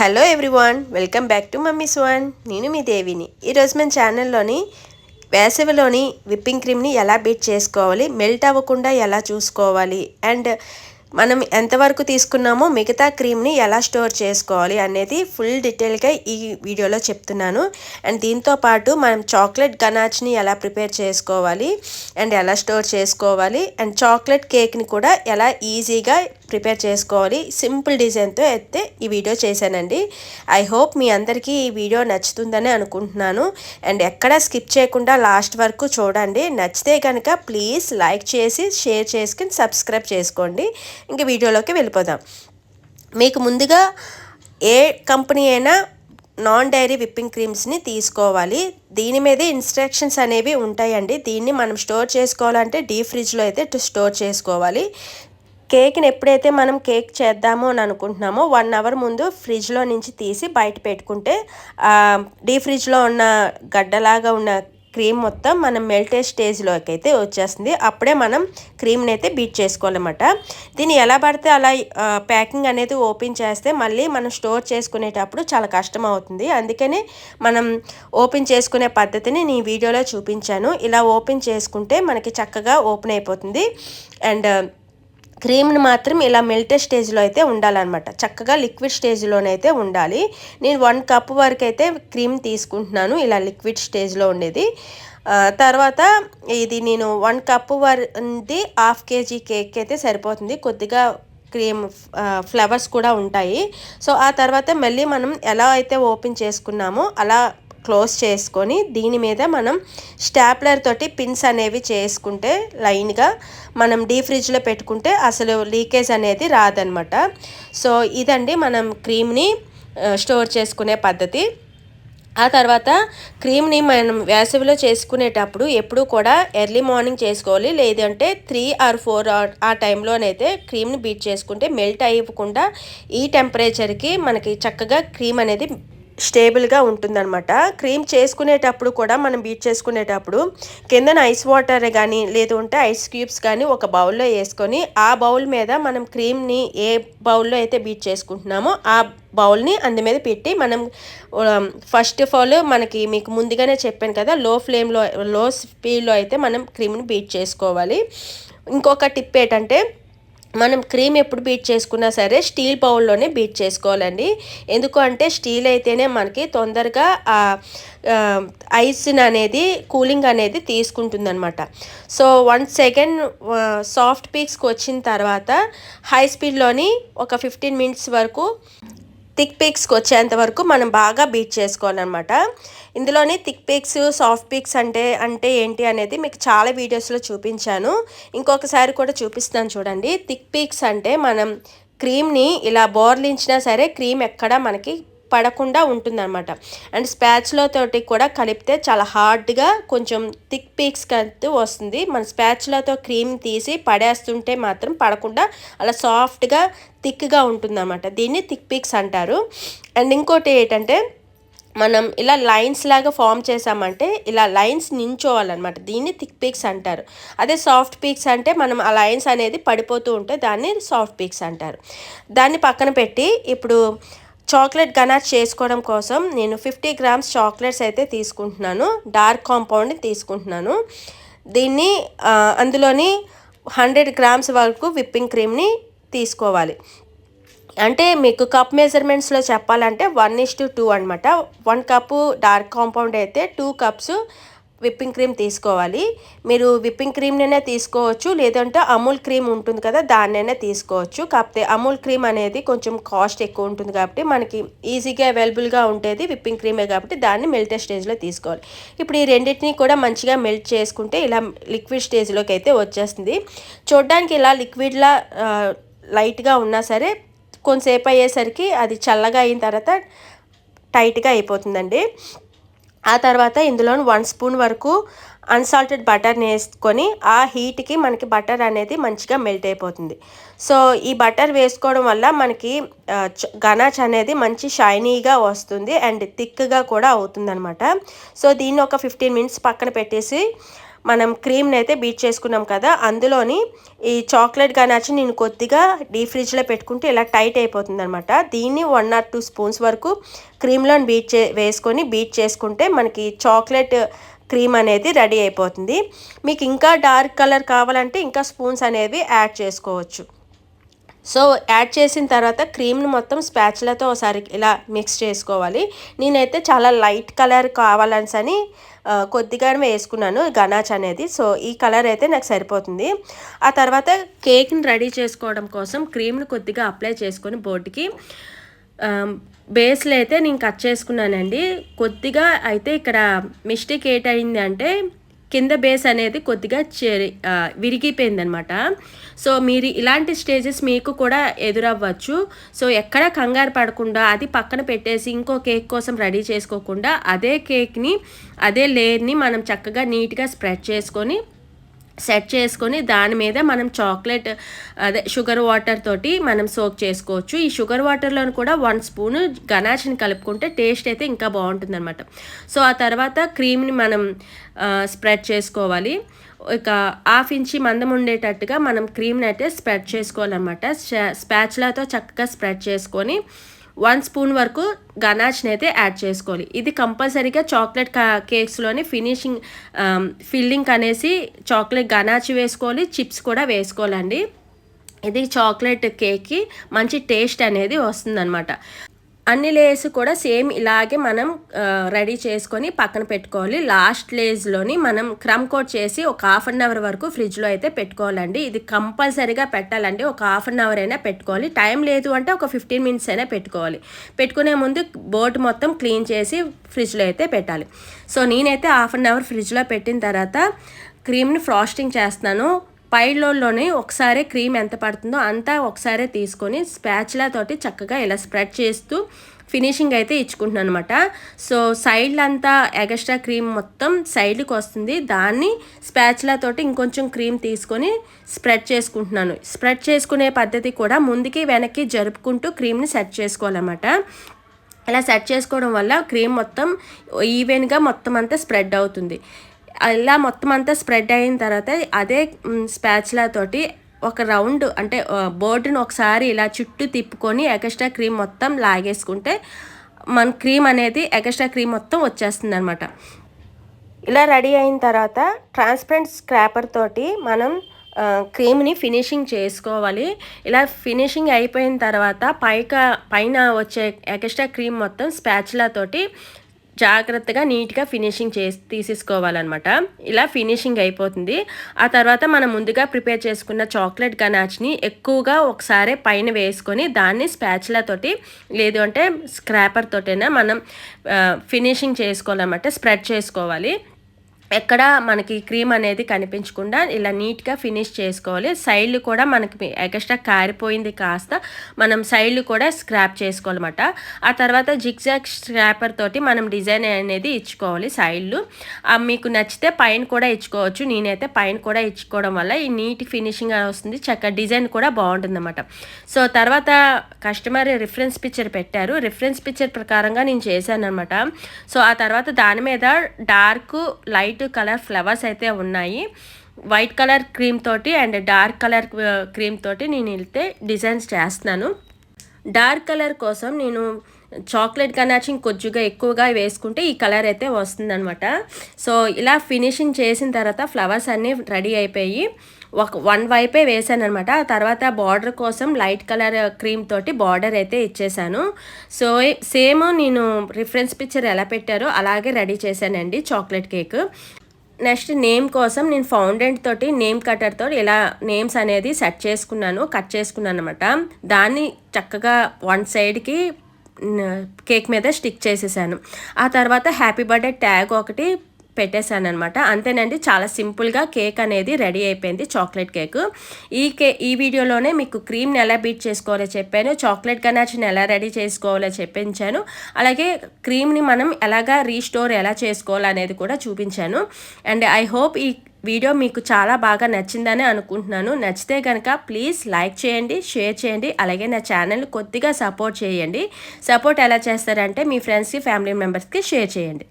Hello everyone welcome back to mummy's one నేను మీ దేవిని. ఈరోజు మన ఛానల్లోని వేసవిలోని విప్పింగ్ క్రీమ్ని ఎలా బీట్ చేసుకోవాలి మెల్ట్ అవ్వకుండా ఎలా చూసుకోవాలి అండ్ మనం ఎంతవరకు తీసుకున్నామో మిగతా క్రీమ్ని ఎలా స్టోర్ చేసుకోవాలి అనేది ఫుల్ డీటెయిల్గా ఈ వీడియోలో చెప్తున్నాను. అండ్ దీంతో పాటు మనం చాక్లెట్ గనాచ్ని ఎలా ప్రిపేర్ చేసుకోవాలి అండ్ ఎలా స్టోర్ చేసుకోవాలి అండ్ చాక్లెట్ కేక్ని కూడా ఎలా ఈజీగా ప్రిపేర్ చేసుకోవాలి. సింపుల్ డిజైన్తో అయితే ఈ వీడియో చేశానండి. ఐ హోప్ మీ అందరికీ ఈ వీడియో నచ్చుతుందని అనుకుంటున్నాను. అండ్ ఎక్కడ స్కిప్ చేయకుండా లాస్ట్ వరకు చూడండి. నచ్చితే కనుక ప్లీజ్ లైక్ చేసి షేర్ చేసుకుని సబ్స్క్రైబ్ చేసుకోండి. ఇంక వీడియోలోకి వెళ్ళిపోదాం. మీకు ముందుగా ఏ కంపెనీ అయినా నాన్ డైరీ విప్పింగ్ క్రీమ్స్ని తీసుకోవాలి. దీని మీదే ఇన్స్ట్రక్షన్స్ అనేవి ఉంటాయండి. దీన్ని మనం స్టోర్ చేసుకోవాలంటే డీ ఫ్రిడ్జ్లో అయితే స్టోర్ చేసుకోవాలి. కేక్ని ఎప్పుడైతే మనం కేక్ చేద్దాము అని అనుకుంటున్నామో వన్ అవర్ ముందు ఫ్రిడ్జ్లో నుంచి తీసి బయట పెట్టుకుంటే డీ ఫ్రిడ్జ్లో ఉన్న గడ్డలాగా ఉన్న క్రీమ్ మొత్తం మనం మెల్టే స్టేజ్లోకి అయితే వచ్చేస్తుంది. అప్పుడే మనం క్రీమ్ని అయితే బీట్ చేసుకోవాలన్నమాట. దీన్ని ఎలా పడితే అలా ప్యాకింగ్ అనేది ఓపెన్ చేస్తే మళ్ళీ మనం స్టోర్ చేసుకునేటప్పుడు చాలా కష్టం అవుతుంది. అందుకని మనం ఓపెన్ చేసుకునే పద్ధతిని నేను వీడియోలో చూపించాను. ఇలా ఓపెన్ చేసుకుంటే మనకి చక్కగా ఓపెన్ అయిపోతుంది. అండ్ క్రీమ్ని మాత్రం ఇలా మెల్టెడ్ స్టేజ్లో అయితే ఉండాలన్నమాట. చక్కగా లిక్విడ్ స్టేజ్లోనైతే ఉండాలి. నేను వన్ కప్ వరకు అయితే క్రీమ్ తీసుకుంటున్నాను ఇలా లిక్విడ్ స్టేజ్లో ఉండేది. తర్వాత ఇది నేను వన్ కప్ వరది హాఫ్ కేజీ కేక్ అయితే సరిపోతుంది. కొద్దిగా క్రీమ్ ఫ్లవర్స్ కూడా ఉంటాయి. సో ఆ తర్వాత మళ్ళీ మనం ఎలా అయితే ఓపెన్ చేసుకున్నామో అలా క్లోజ్ చేసుకొని దీని మీద మనం స్టాప్లర్ తోటి పిన్స్ అనేవి చేసుకుంటే లైన్గా మనం డీ ఫ్రిడ్జ్లో పెట్టుకుంటే అసలు లీకేజ్ అనేది రాదనమాట సో ఇదండి మనం క్రీమ్ని స్టోర్ చేసుకునే పద్ధతి. ఆ తర్వాత క్రీమ్ని మనం వేసవిలో చేసుకునేటప్పుడు ఎప్పుడూ కూడా ఎర్లీ మార్నింగ్ చేసుకోవాలి. లేదంటే త్రీ ఆర్ ఫోర్ ఆ టైంలోనైతే క్రీమ్ని బీట్ చేసుకుంటే మెల్ట్ అయ్యకుండా ఈ టెంపరేచర్కి మనకి చక్కగా క్రీమ్ అనేది స్టేబుల్గా ఉంటుందన్నమాట. క్రీమ్ చేసుకునేటప్పుడు కూడా మనం బీట్ చేసుకునేటప్పుడు కిందన ఐస్ వాటర్ కానీ లేదు ఉంటే ఐస్ క్యూబ్స్ కానీ ఒక బౌల్లో వేసుకొని ఆ బౌల్ మీద మనం క్రీమ్ని ఏ బౌల్లో అయితే బీట్ చేసుకుంటున్నామో ఆ బౌల్ని అందు మీద పెట్టి మనం ఫస్ట్ ఆఫ్ ఆల్ మనకి మీకు ముందుగానే చెప్పాను కదా లో ఫ్లేమ్లో లో స్పీడ్లో అయితే మనం క్రీమ్ని బీట్ చేసుకోవాలి. ఇంకొక టిప్ ఏంటంటే మనం క్రీమ్ ఎప్పుడు బీట్ చేసుకున్నా సరే స్టీల్ బౌల్లోనే బీట్ చేసుకోవాలండి. ఎందుకు అంటే స్టీల్ అయితేనే మనకి తొందరగా ఐస్ అనేది కూలింగ్ అనేది తీసుకుంటుందన్నమాట. సో వన్ సెకండ్ సాఫ్ట్ పీక్స్కి వచ్చిన తర్వాత హై స్పీడ్లోని ఒక ఫిఫ్టీన్ మినిట్స్ వరకు థిక్ పీక్స్కి వచ్చేంత వరకు మనం బాగా బీట్ చేసుకోవాలన్నమాట. ఇందులోని థిక్ పీక్స్ సాఫ్ట్ పీక్స్ అంటే అంటే ఏంటి అనేది మీకు చాలా వీడియోస్లో చూపించాను. ఇంకొకసారి కూడా చూపిస్తాను చూడండి. థిక్ పీక్స్ అంటే మనం క్రీమ్ని ఇలా బోర్లించినా సరే క్రీమ్ ఎక్కడ మనకి పడకుండా ఉంటుందన్నమాట. అండ్ స్పాచ్లో తోటి కూడా కలిపితే చాలా హార్డ్గా కొంచెం థిక్ పీక్స్ కంటూ వస్తుంది. మన స్పాచ్లతో క్రీమ్ తీసి పడేస్తుంటే మాత్రం పడకుండా అలా సాఫ్ట్గా థిక్గా ఉంటుందన్నమాట. దీన్ని థిక్ పీక్స్ అంటారు. అండ్ ఇంకోటి ఏంటంటే మనం ఇలా లైన్స్ లాగా ఫామ్ చేసామంటే ఇలా లైన్స్ నించోవాలన్నమాట. దీన్ని థిక్ పీక్స్ అంటారు. అదే సాఫ్ట్ పీక్స్ అంటే మనం ఆ లైన్స్ అనేది పడిపోతూ ఉంటే దాన్ని సాఫ్ట్ పీక్స్ అంటారు. దాన్ని పక్కన పెట్టి ఇప్పుడు చాక్లెట్ గనాచ్ చేసుకోవడం కోసం నేను ఫిఫ్టీ గ్రామ్స్ చాక్లెట్స్ అయితే తీసుకుంటున్నాను. డార్క్ కాంపౌండ్ తీసుకుంటున్నాను. దీన్ని అందులోని హండ్రెడ్ గ్రామ్స్ వరకు విప్పింగ్ క్రీమ్ని తీసుకోవాలి. అంటే మీకు కప్ మెజర్మెంట్స్లో చెప్పాలంటే వన్ ఇస్ టు టూ అనమాట వన్ కప్పు డార్క్ కాంపౌండ్ అయితే టూ కప్స్ విప్పింగ్ క్రీమ్ తీసుకోవాలి. మీరు విప్పింగ్ క్రీమ్నైనా తీసుకోవచ్చు లేదంటే అమూల్ క్రీమ్ ఉంటుంది కదా దాన్నైనా తీసుకోవచ్చు. కాకపోతే అమూల్ క్రీమ్ అనేది కొంచెం కాస్ట్ ఎక్కువ ఉంటుంది కాబట్టి మనకి ఈజీగా అవైలబుల్గా ఉండేది విప్పింగ్ క్రీమే కాబట్టి దాన్ని మెల్టే స్టేజ్లో తీసుకోవాలి. ఇప్పుడు ఈ రెండింటిని కూడా మంచిగా మెల్ట్ చేసుకుంటే ఇలా లిక్విడ్ స్టేజ్లోకి అయితే వచ్చేస్తుంది. చూడడానికి ఇలా లిక్విడ్లా లైట్గా ఉన్నా సరే కొంతసేపు అయ్యేసరికి అది చల్లగా అయిన తర్వాత టైట్గా అయిపోతుందండి. ఆ తర్వాత ఇందులో వన్ స్పూన్ వరకు అన్సాల్టెడ్ బటర్ని వేసుకొని ఆ హీట్కి మనకి బటర్ అనేది మంచిగా మెల్ట్ అయిపోతుంది. సో ఈ బటర్ వేసుకోవడం వల్ల మనకి గనాచ్ అనేది మంచి షైనీగా వస్తుంది అండ్ థిక్గా కూడా అవుతుందనమాట సో దీన్ని ఒక ఫిఫ్టీన్ మినిట్స్ పక్కన పెట్టేసి మనం క్రీమ్ని అయితే బీట్ చేసుకున్నాం కదా అందులోని ఈ చాక్లెట్ గనాచి నేను కొద్దిగా డీ ఫ్రిడ్జ్లో పెట్టుకుంటే ఇలా టైట్ అయిపోతుంది అనమాట దీన్ని వన్ ఆర్ టూ స్పూన్స్ వరకు క్రీమ్లో బీట్ చే వేసుకొని బీట్ చేసుకుంటే మనకి చాక్లెట్ క్రీమ్ అనేది రెడీ అయిపోతుంది. మీకు ఇంకా డార్క్ కలర్ కావాలంటే ఇంకా స్పూన్స్ అనేవి యాడ్ చేసుకోవచ్చు. సో యాడ్ చేసిన తర్వాత క్రీమ్ని మొత్తం స్పాచ్లతో ఒకసారి ఇలా మిక్స్ చేసుకోవాలి. నేనైతే చాలా లైట్ కలర్ కావాలని కొద్దిగా వేసుకున్నాను గనాచ్ అనేది. సో ఈ కలర్ అయితే నాకు సరిపోతుంది. ఆ తర్వాత కేక్ని రెడీ చేసుకోవడం కోసం క్రీమ్ని కొద్దిగా అప్లై చేసుకొని బోర్డుకి బేస్లో అయితే నేను కట్ చేసుకున్నానండి. కొద్దిగా అయితే ఇక్కడ మిస్టేక్ ఏంటయింది అంటే కింద బేస్ అనేది కొద్దిగా చెరి విరిగిపోయిందనమాట. సో మీరు ఇలాంటి స్టేజెస్ మీకు కూడా ఎదురవ్వచ్చు. సో ఎక్కడ కంగారు పడకుండా అది పక్కన పెట్టేసి ఇంకో కేక్ కోసం రెడీ చేసుకోకుండా అదే కేక్ని అదే లేయర్ని మనం చక్కగా నీట్గా స్ప్రెడ్ చేసుకొని సెట్ చేసుకొని దాని మీద మనం చాక్లెట్ అదే షుగర్ వాటర్ తోటి మనం సోక్ చేసుకోవచ్చు. ఈ షుగర్ వాటర్లో కూడా వన్ స్పూన్ గనాచిని కలుపుకుంటే టేస్ట్ అయితే ఇంకా బాగుంటుంది అనమాట సో ఆ తర్వాత క్రీమ్ని మనం స్ప్రెడ్ చేసుకోవాలి. ఇక హాఫ్ ఇంచి మందం ఉండేటట్టుగా మనం క్రీమ్ని అయితే స్ప్రెడ్ చేసుకోవాలన్నమాట. స్పాచ్లతో చక్కగా స్ప్రెడ్ చేసుకొని వన్ స్పూన్ వరకు గనాచ్ని అయితే యాడ్ చేసుకోవాలి. ఇది కంపల్సరీగా చాక్లెట్ కేక్స్లోని ఫినిషింగ్ ఫిల్లింగ్ అనేసి చాక్లెట్ గనాచి వేసుకోవాలి చిప్స్ కూడా వేసుకోవాలండి. ఇది చాక్లెట్ కేక్కి మంచి టేస్ట్ అనేది వస్తుందన్నమాట. అన్ని లేయర్స్ కూడా సేమ్ ఇలాగే మనం రెడీ చేసుకొని పక్కన పెట్టుకోవాలి. లాస్ట్ లేజ్లోని మనం క్రమ్ కోట్ చేసి ఒక హాఫ్ అన్ అవర్ వరకు ఫ్రిడ్జ్లో అయితే పెట్టుకోవాలండి. ఇది కంపల్సరీగా పెట్టాలండి. ఒక హాఫ్ అన్ అవర్ అయినా పెట్టుకోవాలి. టైం లేదు అంటే ఒక ఫిఫ్టీన్ మినిట్స్ అయినా పెట్టుకోవాలి. పెట్టుకునే ముందు బోర్డు మొత్తం క్లీన్ చేసి ఫ్రిడ్జ్లో అయితే పెట్టాలి. సో నేనైతే హాఫ్ అన్ అవర్ ఫ్రిడ్జ్లో పెట్టిన తర్వాత క్రీమ్ని ఫ్రాస్టింగ్ చేస్తున్నాను. పైలోనే ఒకసారి క్రీమ్ ఎంత పడుతుందో అంతా ఒకసారి తీసుకొని స్పాచ్లా తోటి చక్కగా ఇలా స్ప్రెడ్ చేస్తూ ఫినిషింగ్ అయితే ఇచ్చుకుంటున్నాను అనమాట సో సైడ్లు అంతా ఎగస్ట్రా క్రీమ్ మొత్తం సైడ్కి వస్తుంది. దాన్ని స్పాచ్లా తోటి ఇంకొంచెం క్రీమ్ తీసుకొని స్ప్రెడ్ చేసుకుంటున్నాను. స్ప్రెడ్ చేసుకునే పద్ధతి కూడా ముందుకి వెనక్కి జరుపుకుంటూ క్రీమ్ని సెట్ చేసుకోవాలన్నమాట. ఇలా సెట్ చేసుకోవడం వల్ల క్రీమ్ మొత్తం ఈవెన్గా మొత్తం అంతా స్ప్రెడ్ అవుతుంది. ఇలా మొత్తం అంతా స్ప్రెడ్ అయిన తర్వాత అదే స్పాచ్లా తోటి ఒక రౌండ్ అంటే బోర్డును ఒకసారి ఇలా చుట్టూ తిప్పుకొని ఎక్స్ట్రా క్రీమ్ మొత్తం లాగేసుకుంటే మన క్రీమ్ అనేది ఎక్స్ట్రా క్రీమ్ మొత్తం వచ్చేస్తుంది అనమాట ఇలా రెడీ అయిన తర్వాత ట్రాన్స్పరెంట్ స్క్రాపర్ తోటి మనం క్రీమ్ని ఫినిషింగ్ చేసుకోవాలి. ఇలా ఫినిషింగ్ అయిపోయిన తర్వాత పైక పైన వచ్చే ఎక్స్ట్రా క్రీమ్ మొత్తం స్పాచ్లా తోటి జాగ్రత్తగా నీట్గా ఫినిషింగ్ చేసి తీసేసుకోవాలన్నమాట. ఇలా ఫినిషింగ్ అయిపోతుంది. ఆ తర్వాత మనం ముందుగా ప్రిపేర్ చేసుకున్న చాక్లెట్ గనాచ్ని ఎక్కువగా ఒకసారి పైన వేసుకొని దాన్ని స్పాచ్లతోటి లేదు అంటే స్క్రాపర్ తోటైనా మనం ఫినిషింగ్ చేసుకోవాలన్నమాట స్ప్రెడ్ చేసుకోవాలి. ఎక్కడ మనకి క్రీమ్ అనేది కనిపించకుండా ఇలా నీట్గా ఫినిష్ చేసుకోవాలి. సైడ్లు కూడా మనకి ఎక్స్ట్రా కారిపోయింది కాస్త మనం సైడ్లు కూడా స్క్రాప్ చేసుకోవాలన్నమాట. ఆ తర్వాత జిగ్జాగ్ స్క్రాపర్ తోటి మనం డిజైన్ అనేది ఇచ్చుకోవాలి సైడ్లు. మీకు నచ్చితే పైన కూడా ఇచ్చుకోవచ్చు. నేనైతే పైన కూడా ఇచ్చుకోవడం వల్ల ఈ నీట్ ఫినిషింగ్ వస్తుంది. చక్కగా డిజైన్ కూడా బాగుంటుందన్నమాట. సో తర్వాత కస్టమర్ రిఫరెన్స్ పిక్చర్ పెట్టారు. రిఫరెన్స్ పిక్చర్ ప్రకారంగా నేను చేశాను అనమాట సో ఆ తర్వాత దాని మీద dark light white colour flowers అయితే ఉన్నాయి. వైట్ కలర్ క్రీమ్ తోటి అండ్ డార్క్ కలర్ క్రీమ్ తోటి నేను వెళ్తే డిజైన్స్ చేస్తున్నాను. డార్క్ కలర్ కోసం నేను చాక్లెట్ గనాచి కొద్దిగా ఎక్కువగా వేసుకుంటే ఈ కలర్ అయితే వస్తుందనమాట సో ఇలా ఫినిషింగ్ చేసిన తర్వాత ఫ్లవర్స్ అన్నీ రెడీ అయిపోయి ఒక వన్ వైపే వేసాను అనమాట ఆ తర్వాత బార్డర్ కోసం లైట్ కలర్ క్రీమ్ తోటి బార్డర్ అయితే ఇచ్చేసాను. సో సేమ్ నేను రిఫరెన్స్ పిక్చర్ ఎలా పెట్టారో అలాగే రెడీ చేశానండి చాక్లెట్ కేక్. నెక్స్ట్ నేమ్ కోసం నేను ఫౌండెంట్ తోటి నేమ్ కట్టర్తో ఇలా నేమ్స్ అనేది సెట్ చేసుకున్నాను కట్ చేసుకున్నాను అనమాట దాన్ని చక్కగా వన్ సైడ్కి కేక్ మీద స్టిక్ చేసేసాను. ఆ తర్వాత హ్యాపీ బర్త్డే ట్యాగ్ ఒకటి పెట్టేశాను అనమాట అంతేనండి చాలా సింపుల్గా కేక్ అనేది రెడీ అయిపోయింది చాక్లెట్ కేక్. ఈ కే ఈ వీడియోలోనే మీకు క్రీమ్ని ఎలా బీట్ చేసుకోవాలో చెప్పాను చాక్లెట్ గనాచిని ఎలా రెడీ చేసుకోవాలో చెప్పించాను. అలాగే క్రీమ్ని మనం ఎలాగా రీస్టోర్ ఎలా చేసుకోవాలనేది కూడా చూపించాను. అండ్ ఐ హోప్ ఈ వీడియో మీకు చాలా బాగా నచ్చిందని అనుకుంటున్నాను. నచ్చితే కనుక ప్లీజ్ లైక్ చేయండి షేర్ చేయండి అలాగే నా ఛానల్ కొద్దిగా సపోర్ట్ చేయండి. సపోర్ట్ ఎలా చేస్తారంటే మీ ఫ్రెండ్స్కి ఫ్యామిలీ మెంబర్స్కి షేర్ చేయండి.